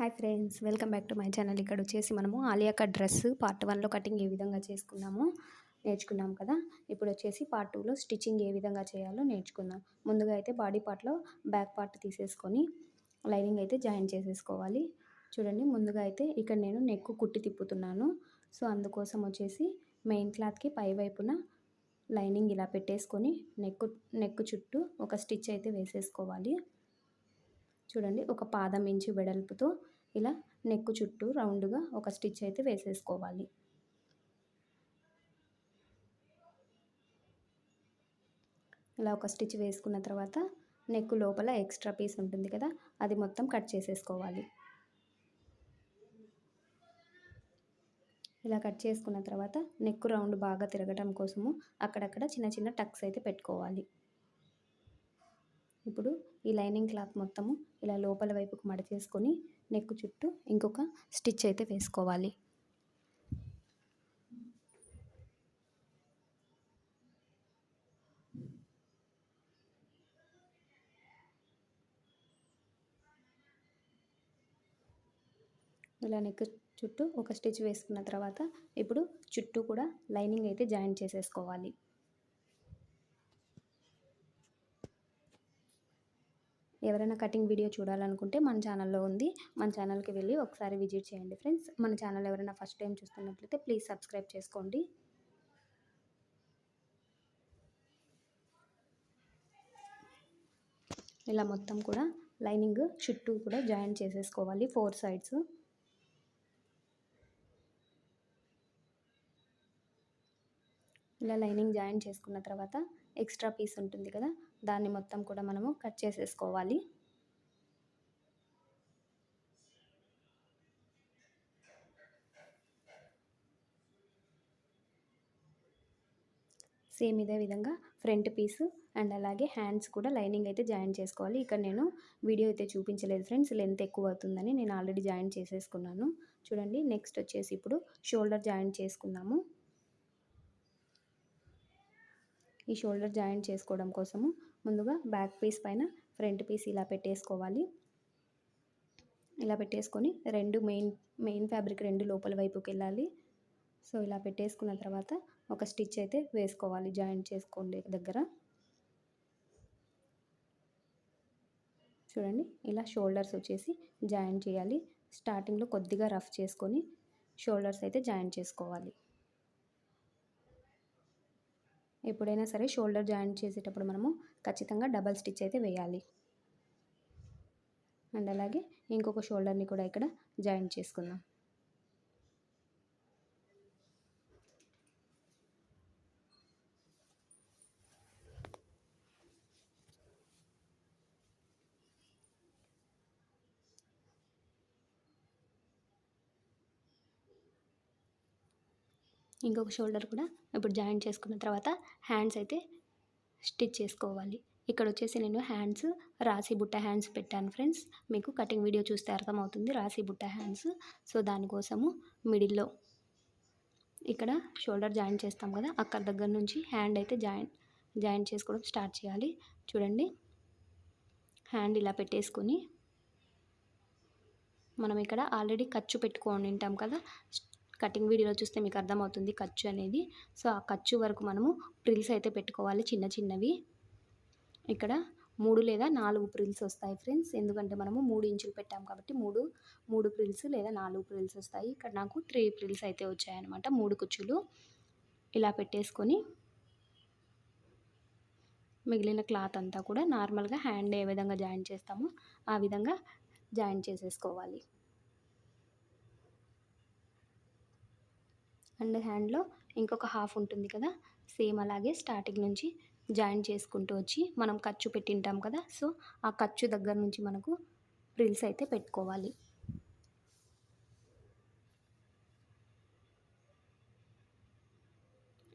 Hi friends welcome back to my channel. ఇక్కడ వచ్చేసి మనము ఆలియాక డ్రెస్ పార్ట్ వన్లో కటింగ్ ఏ విధంగా చేసుకున్నామో నేర్చుకున్నాం కదా. ఇప్పుడు వచ్చేసి పార్ట్ టూలో స్టిచ్చింగ్ ఏ విధంగా చేయాలో నేర్చుకుందాం. ముందుగా అయితే బాడీ పార్ట్లో బ్యాక్ పార్ట్ తీసేసుకొని లైనింగ్ అయితే జాయిన్ చేసేసుకోవాలి. చూడండి ముందుగా అయితే ఇక్కడ నేను నెక్ కుట్టి తిప్పుతున్నాను. సో అందుకోసం వచ్చేసి మెయిన్ క్లాత్కి పై వైపున లైనింగ్ ఇలా పెట్టేసుకొని నెక్ నెక్ చుట్టూ ఒక స్టిచ్ అయితే వేసేసుకోవాలి. చూడండి ఒక పాదం ఇంచు వెడల్పుతో ఇలా నెక్ చుట్టూ రౌండ్గా ఒక స్టిచ్ అయితే వేసేసుకోవాలి. ఇలా ఒక స్టిచ్ వేసుకున్న తర్వాత నెక్ లోపల ఎక్స్ట్రా పీస్ ఉంటుంది కదా అది మొత్తం కట్ చేసేసుకోవాలి. ఇలా కట్ చేసుకున్న తర్వాత నెక్ రౌండ్ బాగా తిరగటం కోసము అక్కడక్కడ చిన్న చిన్న టక్స్ అయితే పెట్టుకోవాలి. ఇప్పుడు ఈ లైనింగ్ క్లాత్ మొత్తము ఇలా లోపల వైపుకు మడచేసుకొని నెక్ చుట్టూ ఇంకొక స్టిచ్ అయితే వేసుకోవాలి. ఇలా నెక్ చుట్టూ ఒక స్టిచ్ వేసుకున్న తర్వాత ఇప్పుడు చుట్టూ కూడా లైనింగ్ అయితే జాయిన్ చేసేసుకోవాలి. ఎవరైనా కటింగ్ వీడియో చూడాలనుకుంటే మన ఛానల్లో ఉంది. మన ఛానల్కి వెళ్ళి ఒకసారి విజిట్ చేయండి ఫ్రెండ్స్. మన ఛానల్ ఎవరైనా ఫస్ట్ టైం చూస్తున్నట్లయితే ప్లీజ్ సబ్స్క్రైబ్ చేసుకోండి. ఇలా మొత్తం కూడా లైనింగ్ చుట్టూ కూడా జాయిన్ చేసేసుకోవాలి ఫోర్ సైడ్స్. ఇలా లైనింగ్ జాయిన్ చేసుకున్న తర్వాత ఎక్స్ట్రా పీస్ ఉంటుంది కదా దాన్ని మొత్తం కూడా మనము కట్ చేసేసుకోవాలి. సేమ్ ఇదే విధంగా ఫ్రంట్ పీస్ అండ్ అలాగే హ్యాండ్స్ కూడా లైనింగ్ అయితే జాయిన్ చేసుకోవాలి. ఇక్కడ నేను వీడియో అయితే చూపించలేదు ఫ్రెండ్స్ లెంత్ ఎక్కువ అవుతుందని నేను ఆల్రెడీ జాయిన్ చేసేసుకున్నాను. చూడండి నెక్స్ట్ వచ్చేసి ఇప్పుడు షోల్డర్ జాయిన్ చేసుకుందాము. ఈ షోల్డర్ జాయిన్ చేసుకోవడం కోసము ముందుగా బ్యాక్ పీస్ పైన ఫ్రంట్ పీస్ ఇలా పెట్టేసుకోవాలి. ఇలా పెట్టేసుకొని రెండు మెయిన్ మెయిన్ ఫ్యాబ్రిక్ రెండు లోపల వైపుకి వెళ్ళాలి సో ఇలా పెట్టేసుకున్న తర్వాత ఒక స్టిచ్ అయితే వేసుకోవాలి జాయిన్ చేసుకోండి దగ్గర. చూడండి ఇలా షోల్డర్స్ వచ్చేసి జాయిన్ చేయాలి. స్టార్టింగ్లో కొద్దిగా రఫ్ చేసుకొని షోల్డర్స్ అయితే జాయిన్ చేసుకోవాలి. ఎప్పుడైనా సరే షోల్డర్ జాయిన్ చేసేటప్పుడు మనము ఖచ్చితంగా డబల్ స్టిచ్ అయితే వేయాలి. అండ్ అలాగే ఇంకొక షోల్డర్ని కూడా ఇక్కడ జాయిన్ చేసుకుందాం. ఇంకొక షోల్డర్ కూడా ఇప్పుడు జాయిన్ చేసుకున్న తర్వాత హ్యాండ్స్ అయితే స్టిచ్ చేసుకోవాలి. ఇక్కడ వచ్చేసి నేను హ్యాండ్స్ రాసి బుట్ట హ్యాండ్స్ పెట్టాను ఫ్రెండ్స్. మీకు కటింగ్ వీడియో చూస్తే అర్థమవుతుంది రాసి బుట్ట హ్యాండ్స్. సో దానికోసము మిడిల్లో ఇక్కడ షోల్డర్ జాయిన్ చేస్తాం కదా అక్కడ దగ్గర నుంచి హ్యాండ్ అయితే జాయిన్ జాయిన్ చేసుకోవడం స్టార్ట్ చేయాలి. చూడండి. హ్యాండ్ ఇలా పెట్టేసుకొని మనం ఇక్కడ ఆల్రెడీ ఖర్చు పెట్టుకొని ఉంటాం కదా కటింగ్ వీడియోలో చూస్తే మీకు అర్థమవుతుంది ఖర్చు అనేది. సో ఆ ఖర్చు వరకు మనము ప్రిల్స్ అయితే పెట్టుకోవాలి చిన్న చిన్నవి. ఇక్కడ మూడు లేదా నాలుగు ప్రిల్స్ వస్తాయి ఫ్రెండ్స్. ఎందుకంటే మనము మూడు ఇంచులు పెట్టాం కాబట్టి మూడు మూడు ప్రిల్స్ లేదా నాలుగు ప్రిల్స్ వస్తాయి. ఇక్కడ నాకు త్రీ ప్రిల్స్ అయితే వచ్చాయన్నమాట మూడు కుచ్చులు. ఇలా పెట్టేసుకొని మిగిలిన క్లాత్ అంతా కూడా నార్మల్గా హ్యాండ్ ఏ విధంగా జాయిన్ చేస్తామో ఆ విధంగా జాయిన్ చేసేసుకోవాలి. అండ్ హ్యాండ్లో ఇంకొక హాఫ్ ఉంటుంది కదా సేమ్ అలాగే స్టార్టింగ్ నుంచి జాయిన్ చేసుకుంటూ వచ్చి మనం ఖర్చు పెట్టింటాం కదా సో ఆ ఖర్చు దగ్గర నుంచి మనకు ప్రిల్స్ అయితే పెట్టుకోవాలి.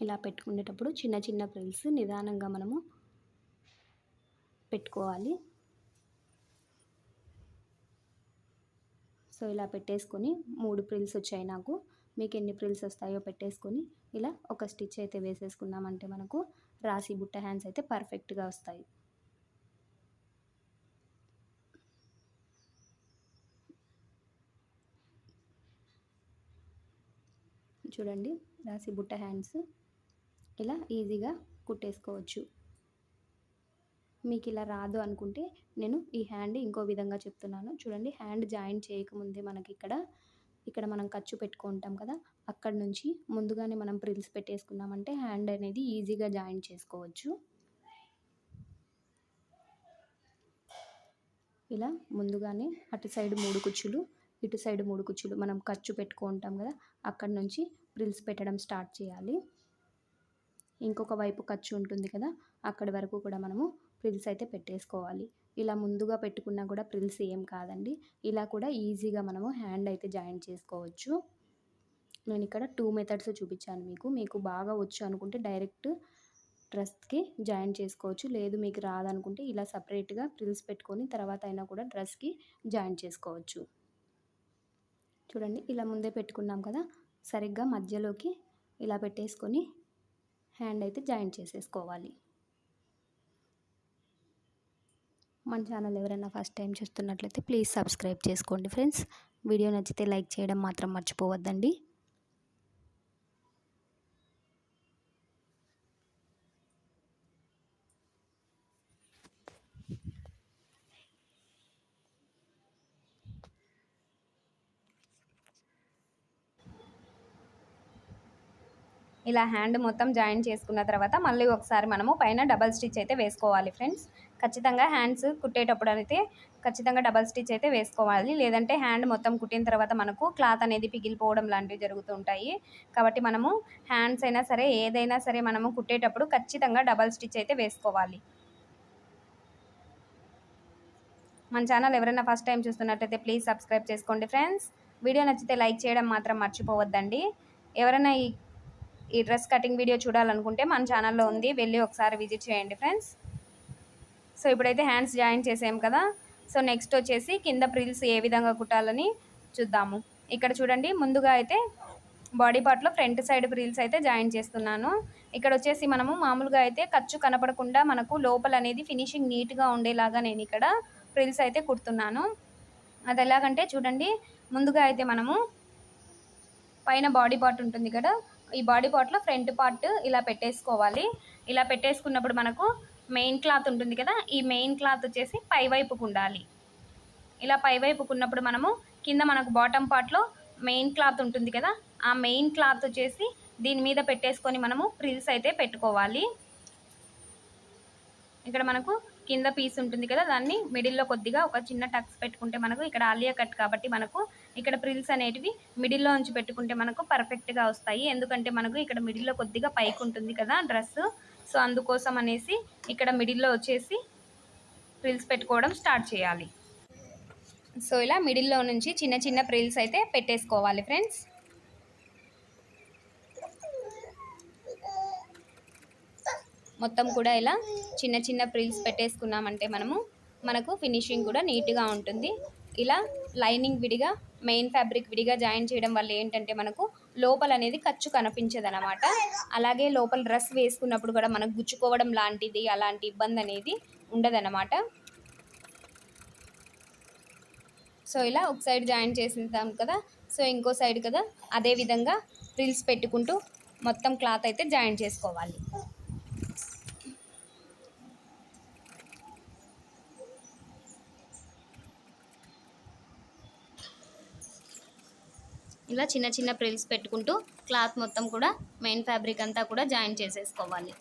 ఇలా పెట్టుకునేటప్పుడు చిన్న చిన్న ప్రిల్స్ నిదానంగా మనము పెట్టుకోవాలి. సో ఇలా పెట్టేసుకొని మూడు ప్రిల్స్ వచ్చాయి నాకు. మీకు ఎన్ని ప్రిల్స్ వస్తాయో పెట్టేసుకొని ఇలా ఒక స్టిచ్ అయితే వేసేసుకున్నామంటే మనకు రాసి బుట్ట హ్యాండ్స్ అయితే పర్ఫెక్ట్గా వస్తాయి. చూడండి రాసి బుట్ట హ్యాండ్స్ ఇలా ఈజీగా కుట్టేసుకోవచ్చు. మీకు ఇలా రాదు అనుకుంటే నేను ఈ హ్యాండ్ ఇంకో విధంగా చెప్తున్నాను. చూడండి హ్యాండ్ జాయింట్ చేయకముందే మనకి ఇక్కడ ఇక్కడ మనం ఖర్చు పెట్టుకుంటాం కదా అక్కడ నుంచి ముందుగానే మనం ప్రిల్స్ పెట్టేసుకున్నామంటే హ్యాండ్ అనేది ఈజీగా జాయిన్ చేసుకోవచ్చు. ఇలా ముందుగానే అటు సైడ్ మూడు కుచ్చులు ఇటు సైడ్ మూడు కుచ్చులు మనం ఖర్చు పెట్టుకుంటాం కదా అక్కడ నుంచి ప్రిల్స్ పెట్టడం స్టార్ట్ చేయాలి. ఇంకొక వైపు ఖర్చు ఉంటుంది కదా అక్కడి వరకు కూడా మనము ప్రిల్స్ అయితే పెట్టేసుకోవాలి. ఇలా ముందుగా పెట్టుకున్నా కూడా ప్రిల్స్ ఏం కాదండి. ఇలా కూడా ఈజీగా మనము హ్యాండ్ అయితే జాయిన్ చేసుకోవచ్చు. నేను ఇక్కడ టూ మెథడ్స్ చూపించాను మీకు. మీకు బాగా వచ్చు అనుకుంటే డైరెక్ట్ డ్రెస్కి జాయిన్ చేసుకోవచ్చు. లేదు మీకు రాదనుకుంటే ఇలా సపరేట్గా ప్రిల్స్ పెట్టుకొని తర్వాత అయినా కూడా డ్రెస్కి జాయిన్ చేసుకోవచ్చు. చూడండి ఇలా ముందే పెట్టుకున్నాం కదా. సరిగ్గా మధ్యలోకి ఇలా పెట్టేసుకొని హ్యాండ్ అయితే జాయిన్ చేసేసుకోవాలి. మన ఛానల్ ఎవరైనా ఫస్ట్ టైం చూస్తున్నట్లయితే ప్లీజ్ సబ్స్క్రైబ్ చేసుకోండి ఫ్రెండ్స్. వీడియో నచ్చితే లైక్ చేయడం మాత్రం మర్చిపోవద్దండి. ఇలా హ్యాండ్ మొత్తం జాయిన్ చేసుకున్న తర్వాత మళ్ళీ ఒకసారి మనము పైన డబల్ స్టిచ్ అయితే వేసుకోవాలి ఫ్రెండ్స్. ఖచ్చితంగా హ్యాండ్స్ కుట్టేటప్పుడు అయితే ఖచ్చితంగా డబల్ స్టిచ్ అయితే వేసుకోవాలి. లేదంటే హ్యాండ్ మొత్తం కుట్టిన తర్వాత మనకు క్లాత్ అనేది పిగిలిపోవడం లాంటివి జరుగుతుంటాయి కాబట్టి మనము హ్యాండ్స్ అయినా సరే ఏదైనా సరే మనము కుట్టేటప్పుడు ఖచ్చితంగా డబల్ స్టిచ్ అయితే వేసుకోవాలి. మన ఛానల్ ఎవరైనా ఫస్ట్ టైం చూస్తున్నట్టయితే ప్లీజ్ సబ్స్క్రైబ్ చేసుకోండి ఫ్రెండ్స్. వీడియో నచ్చితే లైక్ చేయడం మాత్రం మర్చిపోవద్దండి. ఎవరైనా ఈ ఈ డ్రెస్ కటింగ్ వీడియో చూడాలనుకుంటే మన ఛానల్లో ఉంది. వెళ్ళి ఒకసారి విజిట్ చేయండి ఫ్రెండ్స్. సో ఇప్పుడైతే హ్యాండ్స్ జాయిన్ చేసాం కదా. సో నెక్స్ట్ వచ్చేసి కింద ప్రిల్స్ ఏ విధంగా కుట్టాలని చూద్దాము. ఇక్కడ చూడండి ముందుగా అయితే బాడీ పార్ట్లో ఫ్రంట్ సైడ్ ప్రిల్స్ అయితే జాయిన్ చేస్తున్నాను. ఇక్కడ వచ్చేసి మనము మామూలుగా అయితే ఖర్చు కనపడకుండా మనకు లోపల అనేది ఫినిషింగ్ నీట్గా ఉండేలాగా నేను ఇక్కడ ప్రిల్స్ అయితే కుడుతున్నాను. అది ఎలాగంటే చూడండి ముందుగా అయితే మనము పైన బాడీ పార్ట్ ఉంటుంది కదా ఈ బాడీ పార్ట్లో ఫ్రంట్ పార్ట్ ఇలా పెట్టేసుకోవాలి. ఇలా పెట్టేసుకున్నప్పుడు మనకు మెయిన్ క్లాత్ ఉంటుంది కదా ఈ మెయిన్ క్లాత్ వచ్చేసి పై వైపుకు ఉండాలి. ఇలా పైవైపుకు ఉన్నప్పుడు మనము కింద మనకు బాటమ్ పార్ట్లో మెయిన్ క్లాత్ ఉంటుంది కదా ఆ మెయిన్ క్లాత్ వచ్చేసి దీని మీద పెట్టేసుకొని మనము ప్రిల్స్ అయితే పెట్టుకోవాలి. ఇక్కడ మనకు కింద పీస్ ఉంటుంది కదా దాన్ని మిడిల్లో కొద్దిగా ఒక చిన్న టక్స్ పెట్టుకుంటే మనకు ఇక్కడ ఆలియా కట్ కాబట్టి మనకు ఇక్కడ ప్రిల్స్ అనేటివి మిడిల్లో నుంచి పెట్టుకుంటే మనకు పర్ఫెక్ట్గా వస్తాయి. ఎందుకంటే మనకు ఇక్కడ మిడిల్లో కొద్దిగా పైకి ఉంటుంది కదా డ్రెస్ సో అందుకోసం అనేసి ఇక్కడ మిడిల్లో వచ్చేసి ప్రిల్స్ పెట్టుకోవడం స్టార్ట్ చేయాలి. సో ఇలా మిడిల్లో నుంచి చిన్న చిన్న ప్రిల్స్ అయితే పెట్టేసుకోవాలి ఫ్రెండ్స్. మొత్తం కూడా ఇలా చిన్న చిన్న ప్రిల్స్ పెట్టేసుకున్నామంటే మనము మనకు ఫినిషింగ్ కూడా నీట్గా ఉంటుంది. ఇలా లైనింగ్ విడిగా మెయిన్ ఫ్యాబ్రిక్ విడిగా జాయిన్ చేయడం వల్ల ఏంటంటే మనకు లోపల అనేది ఖర్చు కనిపించదు అనమాట అలాగే లోపల డ్రెస్ వేసుకున్నప్పుడు కూడా మనకు గుచ్చుకోవడం లాంటిది అలాంటి ఇబ్బంది అనేది ఉండదనమాట సో ఇలా ఒక సైడ్ జాయిన్ చేసింటాం కదా. సో ఇంకో సైడ్ కదా. అదే విధంగా ప్రిల్స్ పెట్టుకుంటూ మొత్తం క్లాత్ అయితే జాయిన్ చేసుకోవాలి. ఇలా చిన్న చిన్న ప్రిల్స్ పెట్టుకుంటూ క్లాత్ మొత్తం కూడా మెయిన్ ఫ్యాబ్రిక్ అంతా కూడా జాయిన్ చేసేసుకోవాలి.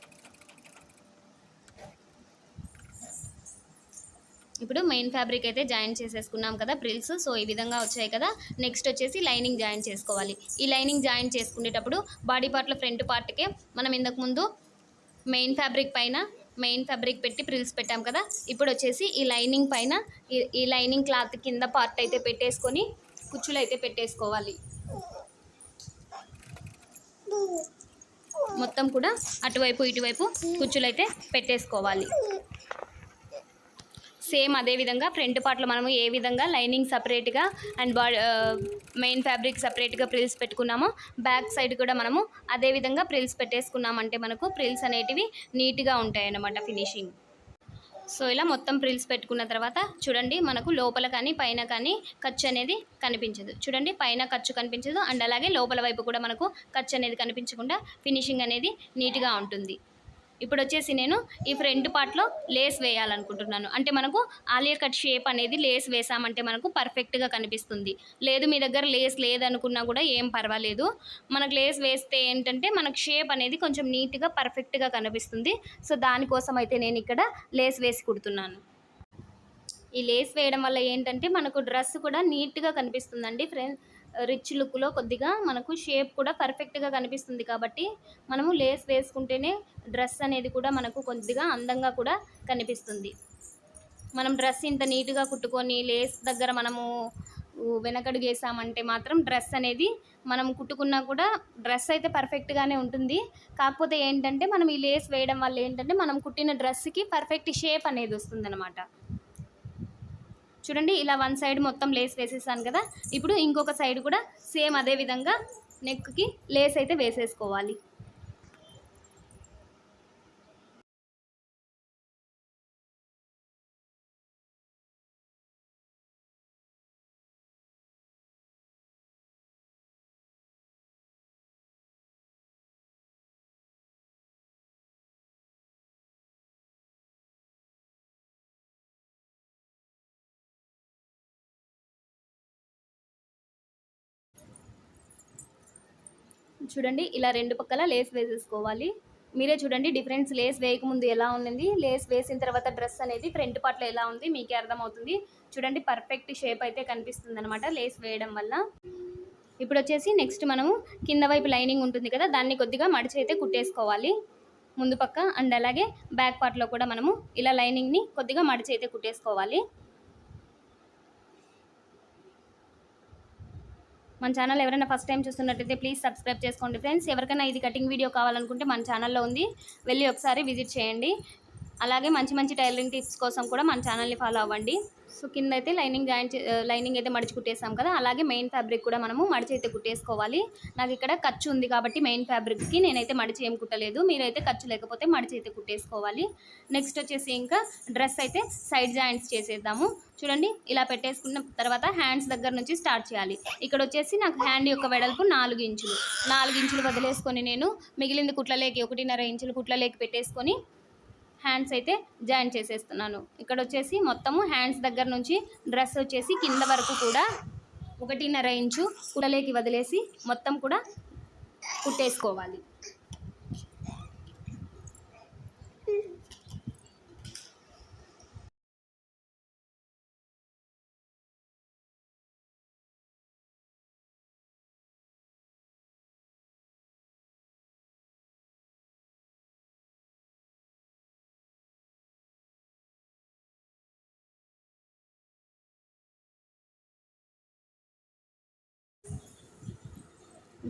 ఇప్పుడు మెయిన్ ఫ్యాబ్రిక్ అయితే జాయిన్ చేసేసుకున్నాం కదా ప్రిల్స్ సో ఈ విధంగా వచ్చాయి కదా. నెక్స్ట్ వచ్చేసి లైనింగ్ జాయిన్ చేసుకోవాలి. ఈ లైనింగ్ జాయిన్ చేసుకునేటప్పుడు బాడీ పార్ట్ల ఫ్రంట్ పార్ట్కే మనం ఇంతకు ముందు మెయిన్ ఫ్యాబ్రిక్ పైన మెయిన్ ఫ్యాబ్రిక్ పెట్టి ప్రిల్స్ పెట్టాం కదా. ఇప్పుడు వచ్చేసి ఈ లైనింగ్ పైన ఈ- ఈ లైనింగ్ క్లాత్ కింద పార్ట్ అయితే పెట్టేసుకొని కుచ్చులు అయితే పెట్టేసుకోవాలి. మొత్తం కూడా అటువైపు ఇటువైపు కుచ్చులు అయితే పెట్టేసుకోవాలి. సేమ్ అదే విధంగా ఫ్రంట్ పార్ట్లో మనము ఏ విధంగా లైనింగ్ సపరేట్గా అండ్ బాడీ మెయిన్ ఫ్యాబ్రిక్ సపరేట్గా ప్రిల్స్ పెట్టుకున్నామో బ్యాక్ సైడ్ కూడా మనము అదే విధంగా ప్రిల్స్ పెట్టేసుకున్నామంటే మనకు ప్రిల్స్ అనేటివి నీట్గా ఉంటాయి అన్నమాట ఫినిషింగ్. సో ఇలా మొత్తం ప్రిల్స్ పెట్టుకున్న తర్వాత చూడండి మనకు లోపల కానీ పైన కానీ ఖర్చు అనేది కనిపించదు. చూడండి పైన ఖర్చు కనిపించదు అండ్ అలాగే లోపల వైపు కూడా మనకు ఖర్చు అనేది కనిపించకుండా ఫినిషింగ్ అనేది నీట్గా ఉంటుంది. ఇప్పుడు వచ్చేసి నేను ఈ ఫ్రంట్ పార్ట్లో లేస్ వేయాలనుకుంటున్నాను. అంటే మనకు ఆలియా కట్ షేప్ అనేది లేస్ వేసామంటే మనకు పర్ఫెక్ట్గా కనిపిస్తుంది. లేదు మీ దగ్గర లేస్ లేదనుకున్నా కూడా ఏం పర్వాలేదు. మనకు లేస్ వేస్తే ఏంటంటే మనకు షేప్ అనేది కొంచెం నీట్గా పర్ఫెక్ట్గా కనిపిస్తుంది. సో దానికోసం అయితే నేను ఇక్కడ లేస్ వేసి కుడుతున్నాను. ఈ లేస్ వేయడం వల్ల ఏంటంటే మనకు డ్రెస్ కూడా నీట్గా కనిపిస్తుందండి ఫ్రెండ్. రిచ్ లుక్లో కొద్దిగా మనకు షేప్ కూడా పర్ఫెక్ట్గా కనిపిస్తుంది కాబట్టి మనము లేస్ వేసుకుంటేనే డ్రెస్ అనేది కూడా మనకు కొద్దిగా అందంగా కూడా కనిపిస్తుంది. మనం డ్రెస్ ఇంత నీట్గా కుట్టుకొని లేస్ దగ్గర మనము వెనకడుగు వేసామంటే మాత్రం డ్రెస్ అనేది మనం కుట్టుకున్నా కూడా డ్రెస్ అయితే పర్ఫెక్ట్గానే ఉంటుంది. కాకపోతే ఏంటంటే మనం ఈ లేస్ వేయడం వల్ల ఏంటంటే మనం కుట్టిన డ్రెస్కి పర్ఫెక్ట్ షేప్ అనేది వస్తుందన్నమాట. చూడండి ఇలా వన్ సైడ్ మొత్తం లేస్ వేసేసాను కదా. ఇప్పుడు ఇంకొక సైడ్ కూడా సేమ్ అదే విధంగా నెక్కి లేస్ అయితే వేసేసుకోవాలి. చూడండి ఇలా రెండు పక్కల లేస్ వేసేసుకోవాలి. మీరే చూడండి డిఫరెన్స్ లేస్ వేయకముందు ఎలా ఉంది లేస్ వేసిన తర్వాత డ్రెస్ అనేది ఫ్రంట్ పార్ట్లో ఎలా ఉంది మీకే అర్థమవుతుంది. చూడండి పర్ఫెక్ట్ షేప్ అయితే కనిపిస్తుంది అనమాట లేస్ వేయడం వల్ల. ఇప్పుడు వచ్చేసి నెక్స్ట్ మనము కింద వైపు లైనింగ్ ఉంటుంది కదా దాన్ని కొద్దిగా మడిచి అయితే కుట్టేసుకోవాలి. ముందు పక్క అండ్ అలాగే బ్యాక్ పార్ట్లో కూడా మనము ఇలా లైనింగ్ని కొద్దిగా మడిచి అయితే కుట్టేసుకోవాలి. మన ఛానల్ ఎవరైనా ఫస్ట్ టైం చూస్తున్నట్టయితే ప్లీజ్ సబ్స్క్రైబ్ చేసుకోండి ఫ్రెండ్స్ ఎవరికైనా ఇది కటింగ్ వీడియో కావాలనుకుంటే మన ఛానల్లో ఉంది. వెళ్ళి ఒకసారి విజిట్ చేయండి. అలాగే మంచి మంచి టైలరింగ్ టిప్స్ కోసం కూడా మన ఛానల్ని ఫాలో అవ్వండి. సో కింద అయితే లైనింగ్ జాయిన్ లైనింగ్ అయితే మడిచి కుట్టేసాం కదా అలాగే మెయిన్ ఫ్యాబ్రిక్ కూడా మనము మడిచి అయితే కుట్టేసుకోవాలి. నాకు ఇక్కడ ఖర్చు ఉంది కాబట్టి మెయిన్ ఫ్యాబ్రిక్కి నేనైతే మడిచి ఏం కుట్టలేదు. మీరైతే ఖర్చు లేకపోతే మడిచి అయితే కుట్టేసుకోవాలి. నెక్స్ట్ వచ్చేసి ఇంకా డ్రెస్ అయితే సైడ్ జాయింట్స్ చేసేద్దాము. చూడండి ఇలా పెట్టేసుకున్న తర్వాత హ్యాండ్స్ దగ్గర నుంచి స్టార్ట్ చేయాలి. ఇక్కడ వచ్చేసి నాకు హ్యాండ్ యొక్క వెడల్పు నాలుగు ఇంచులు. నాలుగు ఇంచులు వదిలేసుకొని నేను మిగిలింది కుట్లలేకి ఒకటిన్నర ఇంచులు కుట్లలేకి పెట్టేసుకొని హ్యాండ్స్ అయితే జాయిన్ చేసేస్తున్నాను. ఇక్కడ వచ్చేసి మొత్తము హ్యాండ్స్ దగ్గర నుంచి డ్రెస్ వచ్చేసి కింద వరకు కూడా ఒకటిన్నర ఇంచు కుడలేకి వదిలేసి మొత్తం కూడా కుట్టేసుకోవాలి.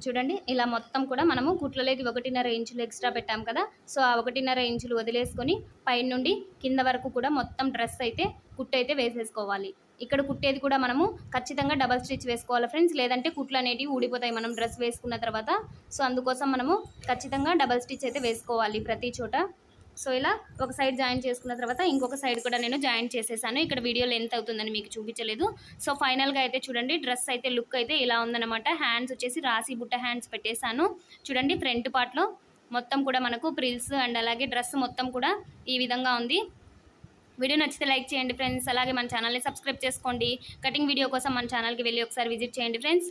చూడండి ఇలా మొత్తం కూడా మనము కుట్లలోకి ఒకటిన్నర ఇంచులు ఎక్స్ట్రా పెట్టాం కదా సో ఆ ఒకటిన్నర ఇంచులు వదిలేసుకొని పైన నుండి కింద వరకు కూడా మొత్తం డ్రెస్ అయితే కుట్టు అయితే వేసేసుకోవాలి. ఇక్కడ కుట్టేది కూడా మనము ఖచ్చితంగా డబల్ స్టిచ్ వేసుకోవాలి ఫ్రెండ్స్ లేదంటే కుట్లు అనేటివి ఊడిపోతాయి మనం డ్రెస్ వేసుకున్న తర్వాత. సో అందుకోసం మనము ఖచ్చితంగా డబల్ స్టిచ్ అయితే వేసుకోవాలి ప్రతి చోట. సో ఇలా ఒక సైడ్ జాయిన్ చేసుకున్న తర్వాత ఇంకొక సైడ్ కూడా నేను జాయిన్ చేసేసాను. ఇక్కడ వీడియో లెంత్ అవుతుందని మీకు చూపించలేదు. సో ఫైనల్గా అయితే చూడండి డ్రెస్ అయితే లుక్ అయితే ఇలా ఉందన్నమాట. హ్యాండ్స్ వచ్చేసి రాసి బుట్ట హ్యాండ్స్ పెట్టేశాను. చూడండి ఫ్రంట్ పార్ట్లో మొత్తం కూడా మనకు ప్రిల్స్ అండ్ అలాగే డ్రెస్ మొత్తం కూడా ఈ విధంగా ఉంది. వీడియో నచ్చితే లైక్ చేయండి ఫ్రెండ్స్. అలాగే మన ఛానల్ని సబ్స్క్రైబ్ చేసుకోండి. కటింగ్ వీడియో కోసం మన ఛానల్కి వెళ్ళి ఒకసారి విజిట్ చేయండి ఫ్రెండ్స్.